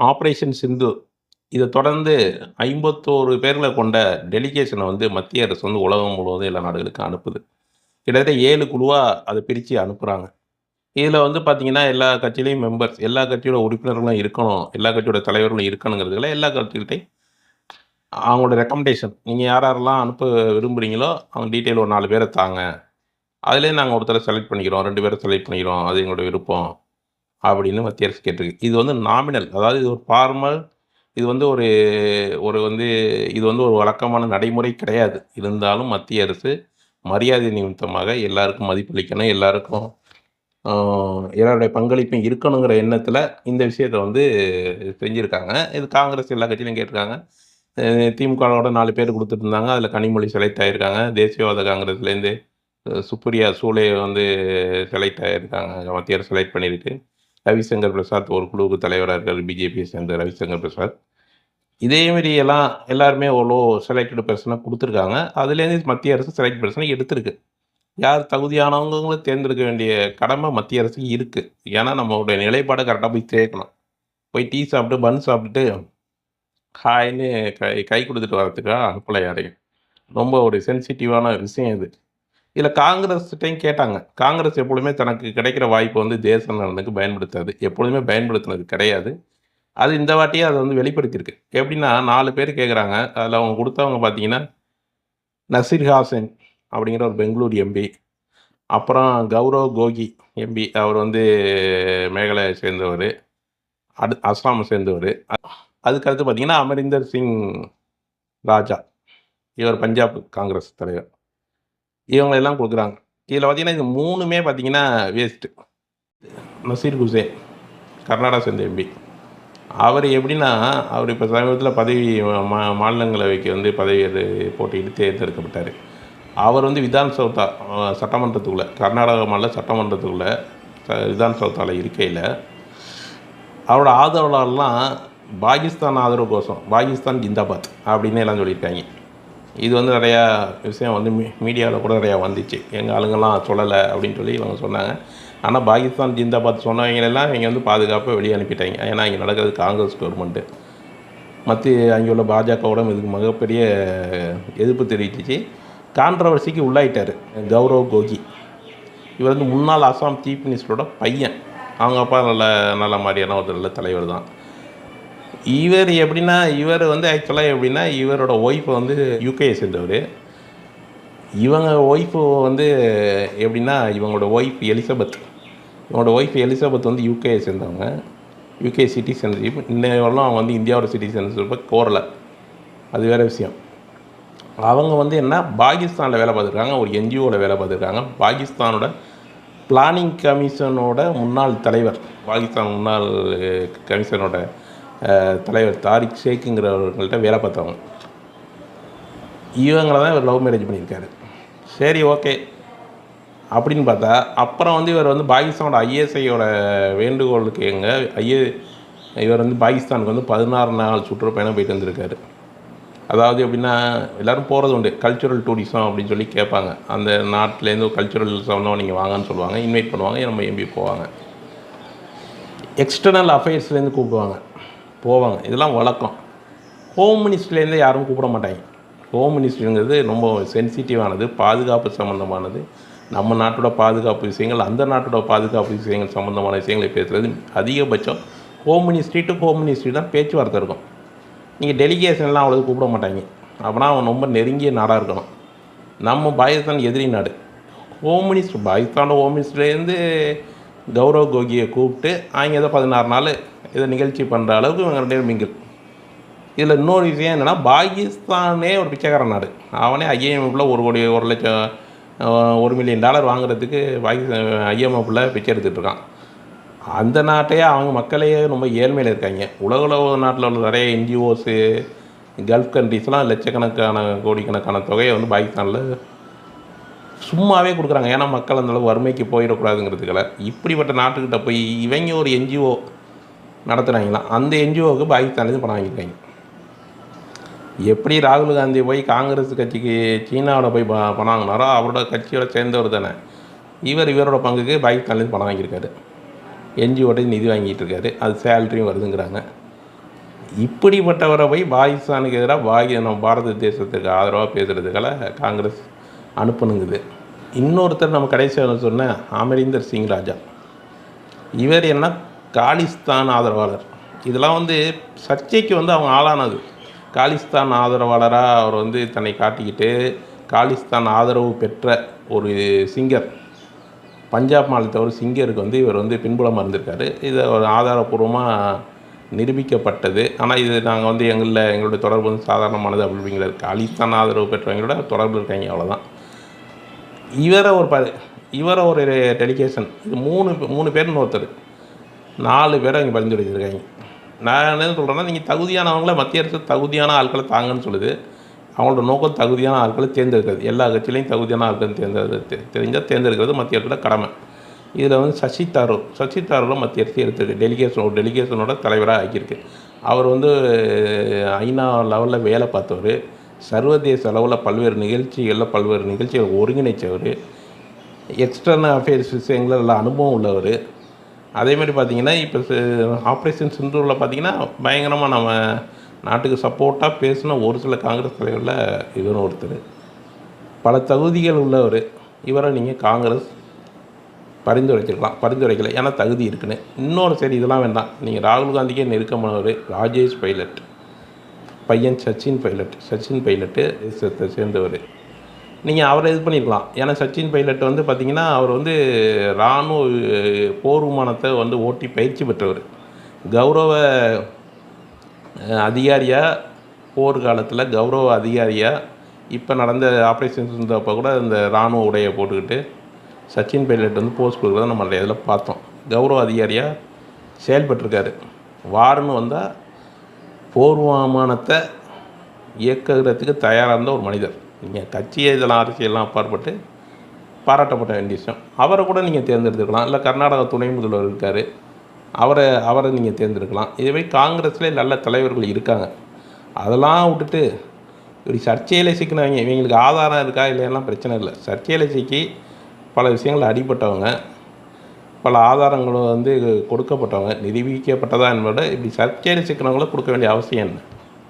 Operation சிந்து. இதை தொடர்ந்து ஐம்பத்தோரு பேர்களை கொண்ட டெலிகேஷனை வந்து மத்திய அரசு வந்து உலகம் முழுவதும் எல்லா நாடுகளுக்கும் அனுப்புது. கிட்டத்தட்ட ஏழு குழுவாக அதை பிரித்து அனுப்புகிறாங்க இதில் வந்து பார்த்தீங்கன்னா எல்லா கட்சியிலையும் மெம்பர்ஸ் எல்லா கட்சியோட உறுப்பினர்களும் இருக்கணும் எல்லா கட்சியோட தலைவர்களும் இருக்கணுங்கிறதுல எல்லா கட்சிகிட்டையும் அவங்களோட ரெக்கமெண்டேஷன் நீங்கள் யார் யாரெல்லாம் அனுப்ப விரும்புகிறீங்களோ அவங்க டீட்டெயில் ஒரு நாலு பேரை தாங்க. அதுலேயே நாங்கள் ஒருத்தரை செலக்ட் பண்ணிக்கிறோம் ரெண்டு பேரை செலக்ட் பண்ணிக்கிறோம் அது எங்களோட விருப்பம். அப்படின்னு மத்திய அரசு கேட்டிருக்கு இது வந்து நாமினல் அதாவது இது ஒரு ஃபார்மல் இது வந்து ஒரு ஒரு வந்து இது வந்து ஒரு வழக்கமான நடைமுறை கிடையாது. இருந்தாலும் மத்திய அரசு மரியாதை நிமித்தமாக எல்லாருக்கும் மதிப்பளிக்கணும் எல்லாருக்கும் எல்லாருடைய பங்களிப்பும் இருக்கணுங்கிற எண்ணத்தில் இந்த விஷயத்தை வந்து செஞ்சுருக்காங்க. இது காங்கிரஸ் எல்லா கட்சியிலும் கேட்டிருக்காங்க. திமுகவோட நாலு பேர் கொடுத்துட்ருந்தாங்க. அதில் கனிமொழி செலக்ட் ஆகியிருக்காங்க தேசியவாத காங்கிரஸ்லேருந்து சுப்ரியா சூலே வந்து செலக்ட் ஆகியிருக்காங்க மத்திய அரசு செலக்ட் பண்ணியிருக்கு ரவிசங்கர் பிரசாத் ஒரு குழுவுக்கு தலைவராக இருக்கார். பிஜேபியை சேர்ந்த ரவிசங்கர் பிரசாத். இதே எல்லாம் எல்லாருமே அவ்வளோ செலக்டடு பர்சனாக கொடுத்துருக்காங்க. அதுலேருந்து மத்திய அரசு செலக்ட் பர்சனை எடுத்திருக்கு. யார் தகுதியானவங்களும் தேர்ந்தெடுக்க வேண்டிய கடமை மத்திய அரசுக்கு இருக்குது ஏன்னா நம்மளுடைய நிலைப்பாடை கரெக்டாக போய் சேர்க்கணும். போய் டீ சாப்பிட்டு பன் சாப்பிட்டுட்டு ஹாய்னு கை கை கொடுத்துட்டு வரதுக்கா அனுப்பலை யாரையும் ரொம்ப ஒரு சென்சிட்டிவான விஷயம் இது. இதில் காங்கிரஸ்கிட்டையும் கேட்டாங்க. காங்கிரஸ் எப்பொழுதுமே தனக்கு கிடைக்கிற வாய்ப்பை வந்து தேச நலனுக்கு பயன்படுத்தாது. எப்பொழுதுமே பயன்படுத்தினது கிடையாது. அது இந்த வாட்டியே அதை வந்து வெளிப்படுத்தியிருக்கு. எப்படின்னா நாலு பேர் கேட்குறாங்க அதில் அவங்க கொடுத்தவங்க பார்த்தீங்கன்னா நசீர் ஹாசன் அப்படிங்கிற ஒரு பெங்களூர் எம்பி அப்புறம் கௌரவ் கோகி எம்பி அவர் வந்து மேகாலயை சேர்ந்தவர். அடு அஸ்ஸாமை சேர்ந்தவர். அதுக்கடுத்து பார்த்தீங்கன்னா அமரிந்தர் சிங் ராஜா. இவர் பஞ்சாப் காங்கிரஸ் தலைவர். இவங்களெல்லாம் கொடுக்குறாங்க. இதில் பார்த்தீங்கன்னா இது மூணுமே பார்த்தீங்கன்னா வேஸ்ட்டு நசீர் குசேன் கர்நாடகா சேர்ந்த எம்பி. அவர் எப்படின்னா அவர் இப்போ சமீபத்தில் பதவி மா மாநிலங்களவைக்கு வந்து பதவி போட்டியிட்டு தேர்ந்தெடுக்கப்பட்டார். அவர் வந்து விதான் சௌதா சட்டமன்றத்துக்குள்ளே கர்நாடக மாநில சட்டமன்றத்துக்குள்ளே ச- விதான் சௌதாவில் இருக்கையில் அவரோட ஆதரவாளர்லாம் பாகிஸ்தான் ஆதரவு கோசம் பாகிஸ்தான் ஜிந்தாபாத் அப்படின்னு எல்லாம் சொல்லியிருக்காங்க. இது வந்து நிறையா விஷயம் வந்து மீ மீடியாவில் கூட நிறையா வந்துச்சு. எங்கள் ஆளுங்கள்லாம் சொல்லலை அப்படின்னு சொல்லி இவங்க சொன்னாங்க. ஆனால் பாகிஸ்தான் ஜிந்தாபாத் சொன்னவங்களெல்லாம் இங்கே வந்து பாதுகாப்பாக வெளியே அனுப்பிட்டாங்க. ஏன்னா இங்கே நடக்கிறது காங்கிரஸ் கவர்மெண்ட்டு மத்திய அங்கே உள்ள பாஜகவோட இதுக்கு மிகப்பெரிய எதிர்ப்பு தெரிவிச்சிச்சு. கான்ட்ரவர்சிக்கு உள்ளாயிட்டார் கௌரவ் கோகி. இவர் வந்து முன்னாள் அசாம் சீஃப் மினிஸ்டரோட பையன். அவங்க அப்பா நல்ல நல்ல மாதிரியான ஒரு நல்ல தலைவர் தான். இவர் எப்படின்னா இவர் வந்து ஆக்சுவலாக எப்படின்னா இவரோட ஒய்ஃப் வந்து யூகேயை சேர்ந்தவர். இவங்க ஒய்ஃபு வந்து எப்படின்னா இவங்களோட ஒய்ஃப் எலிசபெத் இவங்களோட ஒய்ஃப் எலிசபெத் வந்து யூகேயை சேர்ந்தவங்க. யூகே சிட்டிசன்ஷிப் இன்னும் அவங்க வந்து இந்தியாவோட சிட்டிசன்ஷிப்பை கோரலை. அது வேறு விஷயம். அவங்க வந்து என்ன பாகிஸ்தானில் வேலை பார்த்துருக்காங்க ஒரு என்ஜிஓவில் வேலை பார்த்துருக்காங்க. பாகிஸ்தானோட பிளானிங் கமிஷனோட முன்னாள் தலைவர் பாகிஸ்தான் முன்னாள் கமிஷனோட தலைவர் தாரிக் ஷேக்குங்கிறவர்கள்ட்ட வேலை பார்த்தவங்க. இவங்களை தான் இவர் லவ் மேரேஜ் பண்ணியிருக்காரு. சரி ஓகே அப்படின்னு பார்த்தா அப்புறம் வந்து இவர் வந்து பாகிஸ்தானோட ஐஎஸ்ஐயோட வேண்டுகோளுக்கு எங்கே ஐஏ இவர் வந்து பாகிஸ்தானுக்கு வந்து பதினாறு நாள் சுற்றுப்பயணம் போயிட்டு வந்திருக்காரு. அதாவது எப்படின்னா எல்லோரும் போகிறது உண்டு. கல்ச்சுரல் டூரிசம் அப்படின்னு சொல்லி கேட்பாங்க. அந்த நாட்டிலேருந்து கல்ச்சுரல் சம்மந்தமாக நீங்கள் வாங்கன்னு சொல்லுவாங்க இன்வைட் பண்ணுவாங்க நம்ம எம்பி போவாங்க. எக்ஸ்டர்னல் அஃபேர்ஸ்லேருந்து கூப்பிடுவாங்க. போவாங்க இதெல்லாம் வழக்கம். ஹோம் மினிஸ்ட்ரிலேருந்து யாரும் கூப்பிட மாட்டாங்க. ஹோம் மினிஸ்ட்ரிங்கிறது ரொம்ப சென்சிட்டிவானது பாதுகாப்பு சம்மந்தமானது நம்ம நாட்டோட பாதுகாப்பு விஷயங்கள் அந்த நாட்டோட பாதுகாப்பு விஷயங்கள் சம்மந்தமான விஷயங்களை பேசுகிறது அதிகபட்சம். Home ministry to home ministry தான் பேச்சுவார்த்தை இருக்கும். நீங்கள் டெலிகேஷன்லாம் அவ்வளோ கூப்பிட மாட்டாங்க. அப்படின்னா அவன் ரொம்ப நெருங்கிய நாடாக இருக்கணும். நம்ம பாகிஸ்தான் எதிரி நாடு. ஹோம் மினிஸ்டர் பாகிஸ்தானோட ஹோம் மினிஸ்டர்லேருந்து கௌரவ் கோகியை கூப்பிட்டு அவங்க ஏதோ பதினாறு நாள் இதை நிகழ்ச்சி பண்ணுற அளவுக்கு இவங்க ரெண்டு பேரும் மிங்கிள் இதில் இன்னொரு விஷயம் என்னென்னா பாகிஸ்தானே ஒரு பிச்சைக்கார நாடு. அவனே ஐஎம்எஃப்பில் ஒரு கோடி ஒரு லட்சம் ஒரு மில்லியன் டாலர் வாங்குறதுக்கு பாகிஸ்தான் ஐஎம்எஃப்பில் பிச்சை எடுத்துகிட்டு இருக்கான். அந்த நாட்டையே அவங்க மக்களையே ரொம்ப ஏழ்மையில் இருக்காங்க. உலக உலக நாட்டில் உள்ள நிறைய என்ஜிஓஸு கல்ஃப் கண்ட்ரிஸ்லாம் லட்சக்கணக்கான கோடிக்கணக்கான தொகையை வந்து பாகிஸ்தானில் சும்மாவே கொடுக்குறாங்க. ஏன்னா மக்கள் அந்தளவுக்கு வறுமைக்கு போயிடக்கூடாதுங்கிறதுக்கெல்லாம் இப்படிப்பட்ட நாட்டுக்கிட்ட போய் இவங்க ஒரு என்ஜிஓ நடத்துகிறாங்களாம் அந்த என்ஜிஓவுக்கு பாகிஸ்தான்லேருந்து பணம் வாங்கியிருக்காங்க. எப்படி ராகுல் காந்தி போய் காங்கிரஸ் கட்சிக்கு சீனாவோட போய் ப- பணம் வாங்கினாரோ அவரோட கட்சியோட சேர்ந்தவர் தானே. இவர் இவரோட பங்குக்கு பாகிஸ்தான்லேருந்து பணம் வாங்கியிருக்காரு. என்ஜிஓட நிதி வாங்கிட்டு இருக்காரு. அது சேலரியும் வருதுங்கிறாங்க. இப்படிப்பட்டவரை போய் பாகிஸ்தானுக்கு எதிராக பாகி நம்ம பாரத தேசத்துக்கு ஆதரவாக பேசுகிறதுக்கால காங்கிரஸ் அனுப்பணுங்குது. இன்னொருத்தர் நம்ம கடைசியாக சொன்ன அமரிந்தர் சிங் ராஜா. இவர் என்ன காலிஸ்தான் ஆதரவாளர். இதெல்லாம் வந்து சர்ச்சைக்கு வந்து அவங்க ஆளானது. காலிஸ்தான் ஆதரவாளராக அவர் வந்து தன்னை காட்டிக்கிட்டு காலிஸ்தான் ஆதரவு பெற்ற ஒரு சிங்கர் பஞ்சாப் மாநிலத்தை ஒரு சிங்கருக்கு வந்து இவர் வந்து பின்புலமாக இருந்திருக்காரு. இதை ஒரு ஆதாரப்பூர்வமாக நிரூபிக்கப்பட்டது. ஆனால் இது நாங்கள் வந்து எங்களில் எங்களுடைய தொடர்பு வந்து சாதாரணமானது அப்படிங்கிறது காலிஸ்தான் ஆதரவு பெற்றவங்களோட தொடர்பு இருக்காங்க அவ்வளோதான் இவரை ஒரு ப இவரை ஒரு டெலிகேஷன். இது மூணு மூணு பேர்னு ஒருத்தர். நாலு பேரை இங்கே பரிந்துரைச்சிருக்காங்க நான் என்ன சொல்கிறேன்னா நீங்கள் தகுதியானவங்கள மத்திய அரசு தகுதியான ஆட்களை தாங்கன்னு சொல்லுது. அவங்களோட நோக்கம் தகுதியான ஆட்களை தேர்ந்தெடுக்கிறது. எல்லா கட்சியிலையும் தகுதியான ஆட்களை தேர்ந்தெடுத்து தெரிஞ்சால் தேர்ந்தெடுக்கிறது மத்திய அரசோட கடமை. இதில் வந்து சசி தரூர் சசி தரூரை மத்திய அரசு எடுத்திருக்கு டெலிகேஷன் ஒரு டெலிகேஷனோட தலைவராக ஆக்கியிருக்கு. அவர் வந்து ஐநா லெவலில் வேலை பார்த்தவர். சர்வதேச அளவில் பல்வேறு நிகழ்ச்சிகளில் பல்வேறு நிகழ்ச்சிகளை ஒருங்கிணைச்சவர். எக்ஸ்டர்னல் அஃபேர்ஸ் விஷயங்களில் நல்ல அனுபவம் உள்ளவர். அதே மாதிரி பார்த்தீங்கன்னா இப்போ ஆப்ரேஷன் சிந்தூரில் பார்த்தீங்கன்னா பயங்கரமாக நம்ம நாட்டுக்கு சப்போர்ட்டாக பேசின ஒரு சில காங்கிரஸ் தலைவரில் இவரும் ஒருத்தர். பல தகுதிகள் உள்ளவர். இவரை நீங்கள் காங்கிரஸ் பரிந்துரைச்சிருக்கலாம் பரிந்துரைக்கல. ஏன்னா தகுதி இருக்குன்னு. இன்னொரு சரி இதெல்லாம் வேண்டாம். நீங்கள் ராகுல் காந்திக்கே நெருக்கமானவர் ராஜேஷ் பைலட். பையன் சச்சின் பைலட். சச்சின் பைலட்டு சேர்ந்தவர். நீங்கள் அவரை இது பண்ணியிருக்கலாம் ஏன்னா சச்சின் பைலட் வந்து பார்த்திங்கன்னா அவர் வந்து இராணுவ போர் விமானத்தை வந்து ஓட்டி பயிற்சி பெற்றவர். கௌரவ அதிகாரியாக போர் காலத்தில் கௌரவ அதிகாரியாக இப்போ நடந்த ஆப்ரேஷன் இருந்தப்போ கூட இந்த இராணுவ உடையை போட்டுக்கிட்டு சச்சின் பைலட் வந்து போஸ்ட் கொடுக்குறத நம்ம இதில் பார்த்தோம். கௌரவ அதிகாரியாக செயல்பட்டிருக்காரு. வார்னு வந்தால் போர் விமானத்தை இயக்குறதுக்கு தயாராக இருந்த ஒரு மனிதர். நீங்கள் கட்சியை இதெல்லாம் அரசியல்லாம் அப்பாற்பட்டு பாராட்டப்பட வேண்டிய விஷயம். அவரை கூட நீங்கள் தேர்ந்தெடுத்துக்கலாம். இல்லை கர்நாடக துணை முதல்வர் இருக்கார். அவரை அவரை நீங்கள் தேர்ந்தெடுக்கலாம். இதுவே காங்கிரஸ்லேயே நல்ல தலைவர்கள் இருக்காங்க. அதெல்லாம் விட்டுட்டு இப்படி சர்ச்சையில் சிக்கினவங்க இவங்களுக்கு ஆதாரம் இருக்கா இல்லையெல்லாம் பிரச்சனை இல்லை. சர்ச்சையில் சிக்கி பல விஷயங்கள் அடிபட்டவங்க பல ஆதாரங்களும் வந்து கொடுக்கப்பட்டவங்க நிரூபிக்கப்பட்டதா என்பதை இப்படி சர்ச்சையில் சிக்கினவங்களும் கொடுக்க வேண்டிய அவசியம் என்ன?